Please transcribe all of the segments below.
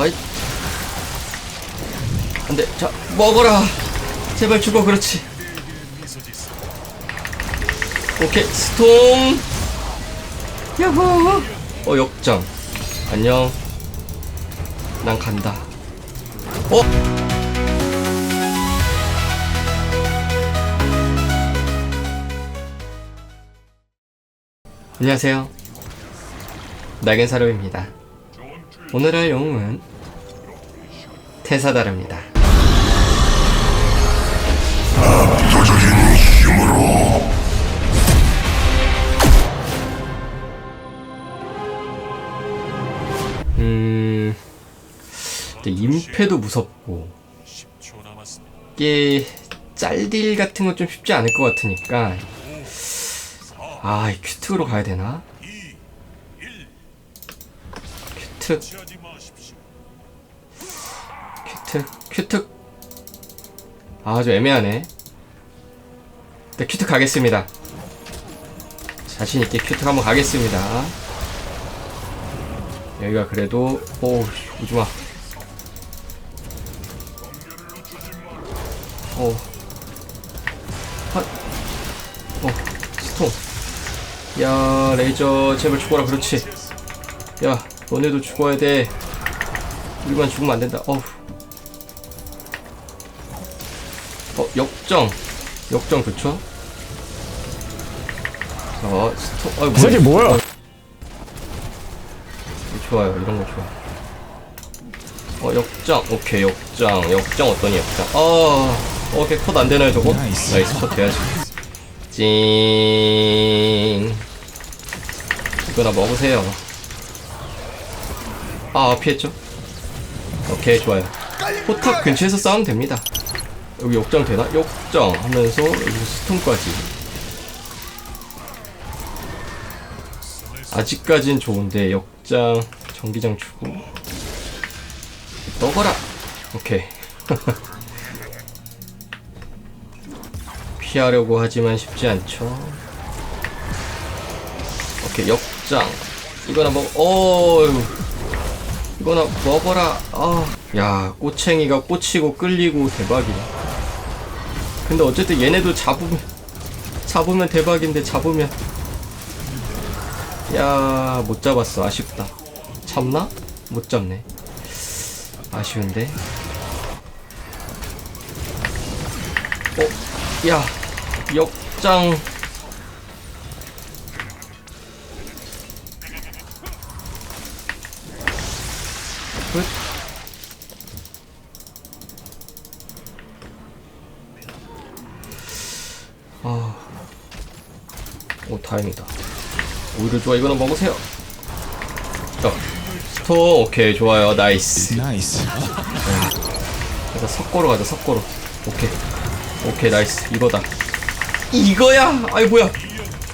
아이. 안 돼. 자, 먹어라. 제발 죽어, 그렇지. 오케이, 스톰. 야호. 어, 역장. 안녕. 난 간다. 어? 안녕하세요. 낙인 사료입니다. 오늘 할 영웅은 테사다르입니다. 음, 근데 임패도 무섭고 이게 짤딜 같은 건 좀 쉽지 않을 것 같으니까 아, 이 큐특으로 가야 되나? 큐특 큐특 큐특 아, 좀 애매하네. 네, 큐특 가겠습니다. 자신 있게 큐특 한번 가겠습니다. 여기가 그래도 오 오지마. 오. 핫. 어 스톰. 야 레이저 제발 죽어라 그렇지. 야 너네도 죽어야 돼. 우리만 죽으면 안 된다. 어우. 어 역정. 역정 좋죠? 어 스톰. 어이 이 새끼 뭐야? 좋아요 이런 거 좋아 어 역장 오케이 역장 역장 어떠니 역장 어 오케이 컷 안 되나요 저거? 나이스. 나이스 컷 돼야지 찡 이거나 먹으세요 아 피했죠? 오케이 좋아요. 포탑 근처에서 싸우면 됩니다. 여기 역장 되나? 역장 하면서 여기 스톤까지. 아직까진 좋은데 역장 전기장 주고. 먹어라! 오케이. 피하려고 하지만 쉽지 않죠. 오케이 역장. 이거나 먹어 어휴 이거나 먹어라 아 야 꼬챙이가 꽂히고 끌리고 대박이야 근데 어쨌든 얘네도 잡으면 잡으면 대박인데 잡으면 야, 못 잡았어. 아쉽다. 잡나? 못 잡네. 아쉬운데. 어, 야, 역장. 끝. 아, 오, 다행이다. 오히려 좋아 이거는 먹으세요. 자 스톰 오케이 좋아요. 나이스. 나이스. 그래서 석고로 가자 석고로. 오케이. 오케이 나이스. 이거다. 이거야? 아이 뭐야?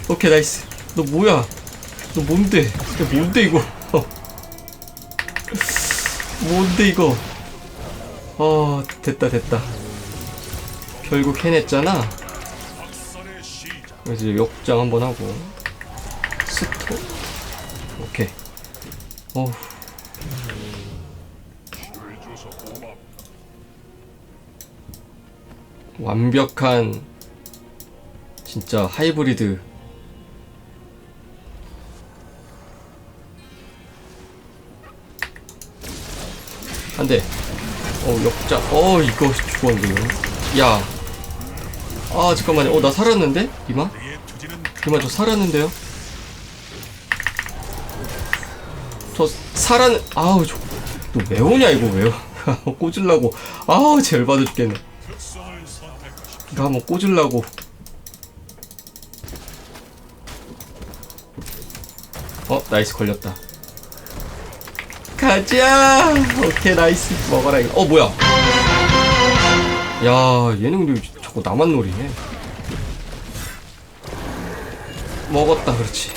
오케이 나이스. 너 뭐야? 너 뭔데? 너 뭔데 이거 뭔데 이거? 어 됐다 됐다. 결국 해냈잖아. 이제 역장 한번 하고. 스토? 오케이. 어우 완벽한 진짜 하이브리드 안 돼. 어 역자. 어 이거 죽었는데. 야아 잠깐만요. 어 나 살았는데? 이마? 이마 저 살았는데요? 저 살아는 아우 저너왜 오냐 이거 왜요 꽂으려고. 아우 제일 받아 죽겠네. 이거 한번 꽂으려고. 어 나이스 걸렸다 가자. 오케이 나이스. 먹어라 이거. 어 뭐야? 야 얘는 근데 자꾸 나만 노리네? 먹었다 그렇지.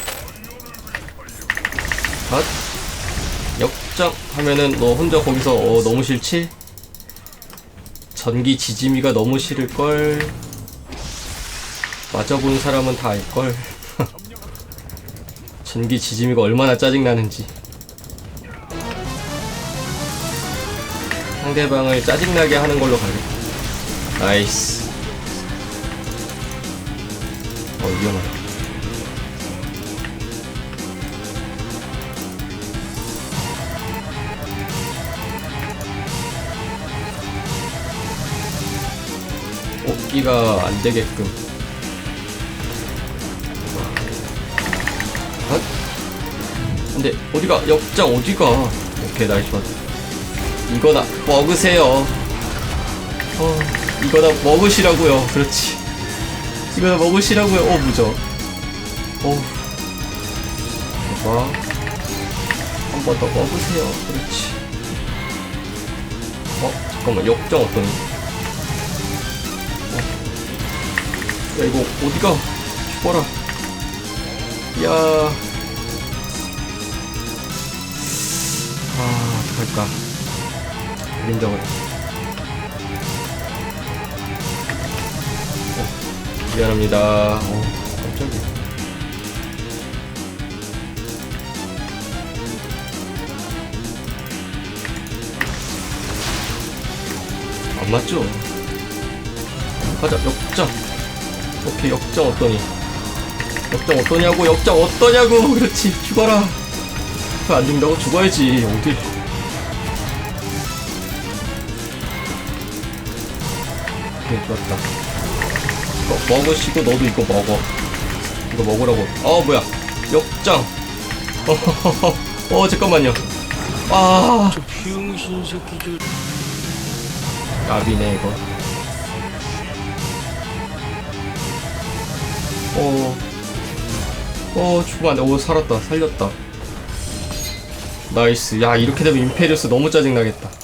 아 역장 하면은 너 혼자 거기서 어 너무 싫지? 전기 지짐이가 너무 싫을걸? 맞아본 사람은 다 알걸? 전기 지짐이가 얼마나 짜증나는지 상대방을 짜증나게 하는 걸로 가겠다. 나이스. 어, 위험하다. 뽑기가 안 되게끔. 아? 근데 어디가 역장 어디가? 오케이 나이스 원. 이거다 먹으세요. 어 이거다 먹으시라고요. 그렇지. 이거다 먹으시라고요. 어 무적. 어. 봐봐. 한번 더 먹으세요. 그렇지. 어 잠깐만 역장 어떠니? 야 이거 어디가 죽어라 야 아, 어떡할까 인정을 어, 미안합니다. 어, 깜짝이야 안 맞죠? 가자 역장. 오케이 역장 어떠니? 역장 어떠냐고 역장 어떠냐고. 그렇지 죽어라. 안 죽는다고 죽어야지. 어디 오케이 좋았다 이거 먹으시고 너도 이거 먹어 이거 먹으라고 어 뭐야 역장 어 잠깐만요 아 병신 새끼 들 야비네 이거 어, 어, 죽으면 안 돼. 오, 살았다. 살렸다. 나이스. 야, 이렇게 되면 임페리우스 너무 짜증나겠다.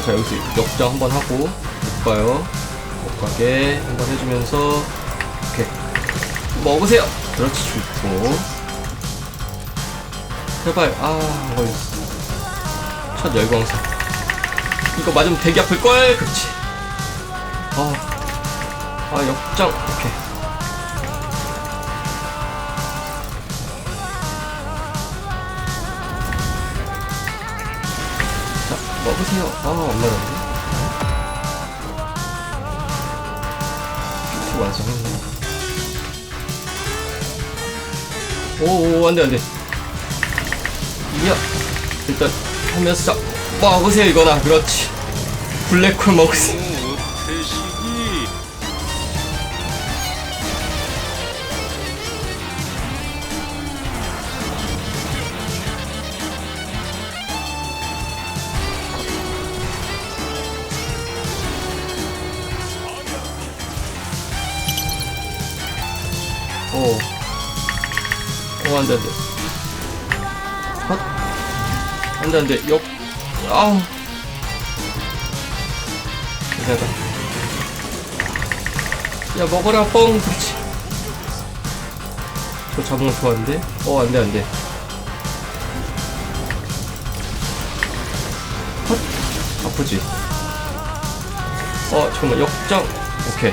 어, 자, 여기서 역장 한번 하고, 못 가요. 못 가게 한번 해주면서, 오케이. 먹으세요! 그렇지, 좋고. 제발, 아, 안 걸렸어. 첫 열광사. 이거 맞으면 되게 아플걸? 그렇지. 어. 아, 역장. 오케이. 먹으세요. 아. 큐 완성했네. 오, 오, 안 돼, 안 돼. 이야. 일단, 하면서 자, 먹으세요, 이거나. 그렇지. 블랙홀 먹으세요. 안 돼, 안 돼. 헛. 안 돼, 안 돼. 역. 아우. 괜찮다. 야, 먹어라, 뻥. 그렇지. 저 잡은 거 좋아하는데? 어, 안 돼, 안 돼. 헛. 아프지? 어, 잠깐만. 역장. 오케이.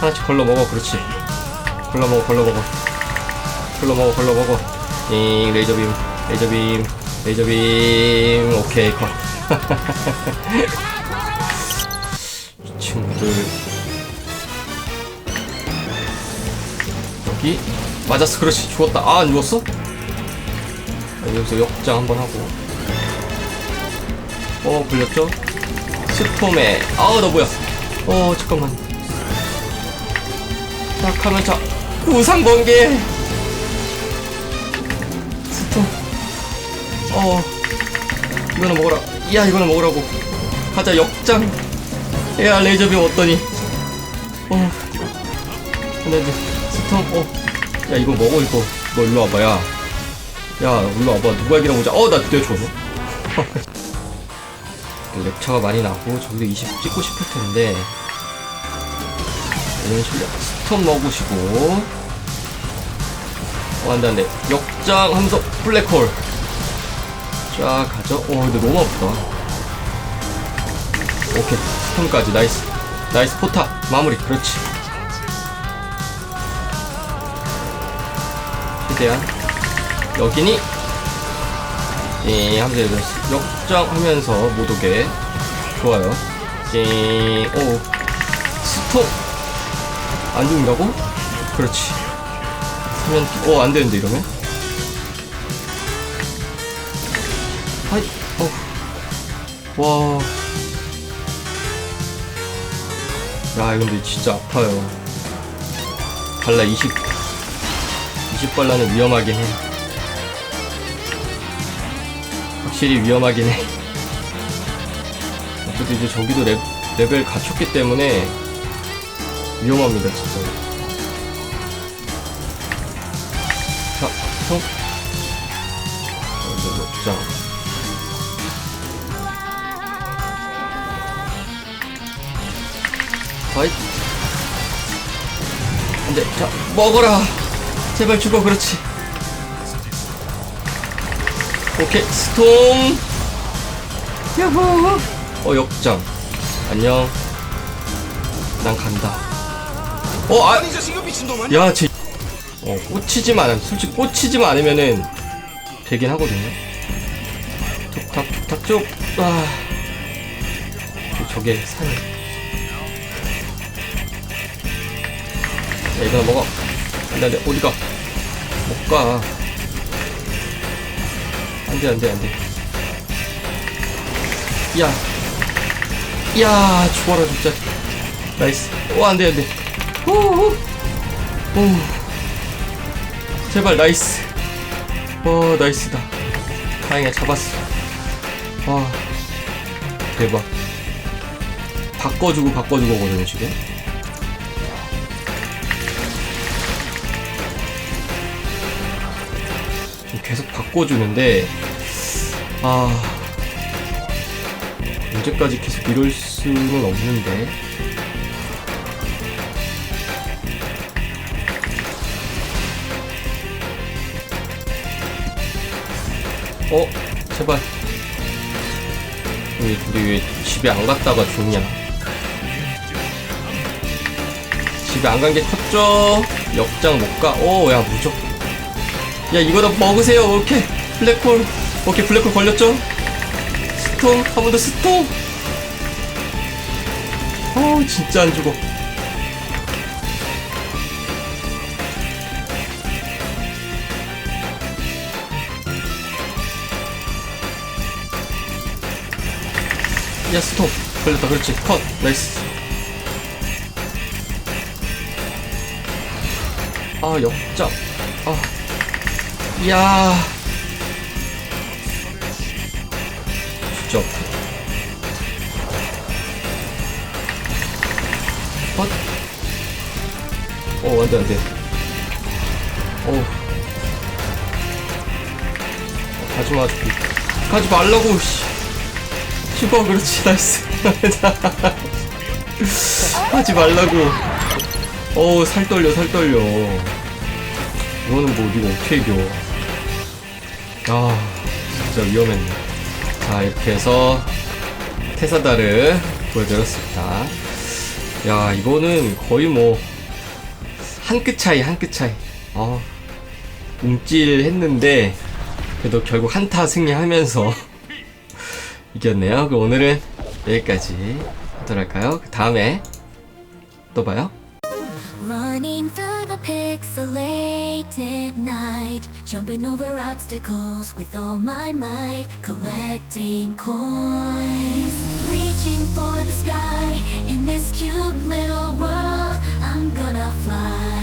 하나씩 걸러 먹어. 그렇지. 걸러 먹어, 걸러 먹어. 걸러 먹어, 걸러 먹어. 잉, 레이저빔, 레이저빔, 레이저빔. 오케이, 컷. 이 친구들. 여기. 맞았어, 그렇지. 죽었다. 아, 안 죽었어? 아, 여기서 역장 한번 하고. 어, 불렸죠? 스톰에. 아우, 너 뭐야. 어, 잠깐만. 딱 하면 자 우상 번개 어. 이거는 먹어라. 야 이거는 먹으라고. 가자 역장. 야 레이저빔 어떠니? 어. 근데 이제 스톰 어야 이거 먹어 이거. 너 일로 와봐 야야 일로 와봐. 누가 이기나 보자. 어나 좋아 랩차가 많이 나고 저기도 20 찍고 싶을 텐데. 이런 실력 스톱 먹으시고. 어 안돼 안돼. 역장 하면서 블랙홀 쫙 가죠 어 근데 너무 아프다 오케이 스톰까지 나이스 나이스 포탑 마무리 그렇지 최대한 여기니 예, 하면 되죠. 역장하면서 못 오게. 좋아요. 예, 오. 스톱! 안 죽는다고? 그렇지. 하면, 어, 안 되는데, 이러면? 하이, 어. 와. 야, 근데 진짜 아파요. 발라 20, 20발라는 위험하긴 해. 확실히 위험하긴 해. 어쨌든 이제 저기도 레, 레벨 갖췄기 때문에 위험합니다, 진짜. 자, 형. 안 돼. 자, 먹어라. 제발 죽어, 그렇지. 오케이, 스톰. 야호. 어, 역장. 안녕. 난 간다. 어, 아. 이 자식아 미친놈 야, 쟤. 어, 꽂히지만 솔직히 꽂히지만 않으면은 되긴 하거든요. 툭탁, 툭탁, 쭉. 아. 저게 산이. 야, 이거 먹어. 안 돼, 안 돼. 어디가? 못 가. 안 돼, 안 돼, 안 돼. 야. 야, 죽어라, 진짜. 나이스. 오, 안 돼, 안 돼. 오, 오. 오. 제발, 나이스. 어, 나이스다. 다행이야, 잡았어. 와. 대박. 바꿔주고, 바꿔주고 거든요, 지금. 바꿔주는데, 아. 언제까지 계속 이럴 수는 없는데. 어? 제발. 우리, 우리 왜 집에 안 갔다가 죽냐? 집에 안 간 게 컸죠? 역장 못 가? 오, 야, 무적. 야, 이거 다 먹으세요. 오케이. 블랙홀. 오케이, 블랙홀 걸렸죠? 스톰. 한 번 더 스톰. 어우, 진짜 안 죽어. 야, 스톱. 걸렸다. 그렇지. 컷. 나이스. 아, 역장. 아. 이야. 진짜 아프다. 컷. 어, 안 돼, 안 돼. 어. 가지 마, 저기. 가지 말라고, 씨. 죽어, 그렇지, 나이스. 하지 말라고. 어우, 살 떨려, 살 떨려. 이거는 뭐, 이거 어떻게 이겨. 아, 진짜 위험했네. 자, 이렇게 해서, 테사다를 보여드렸습니다. 야, 이거는 거의 뭐, 한 끗 차이, 한 끗 차이. 어, 움찔 했는데, 그래도 결국 한타 승리하면서 이겼네요. 그럼 오늘은 여기까지 하도록 할까요? 그 다음에 또 봐요. Jumping over obstacles with all my might, collecting coins, reaching for the sky in this cute little world. I'm gonna fly.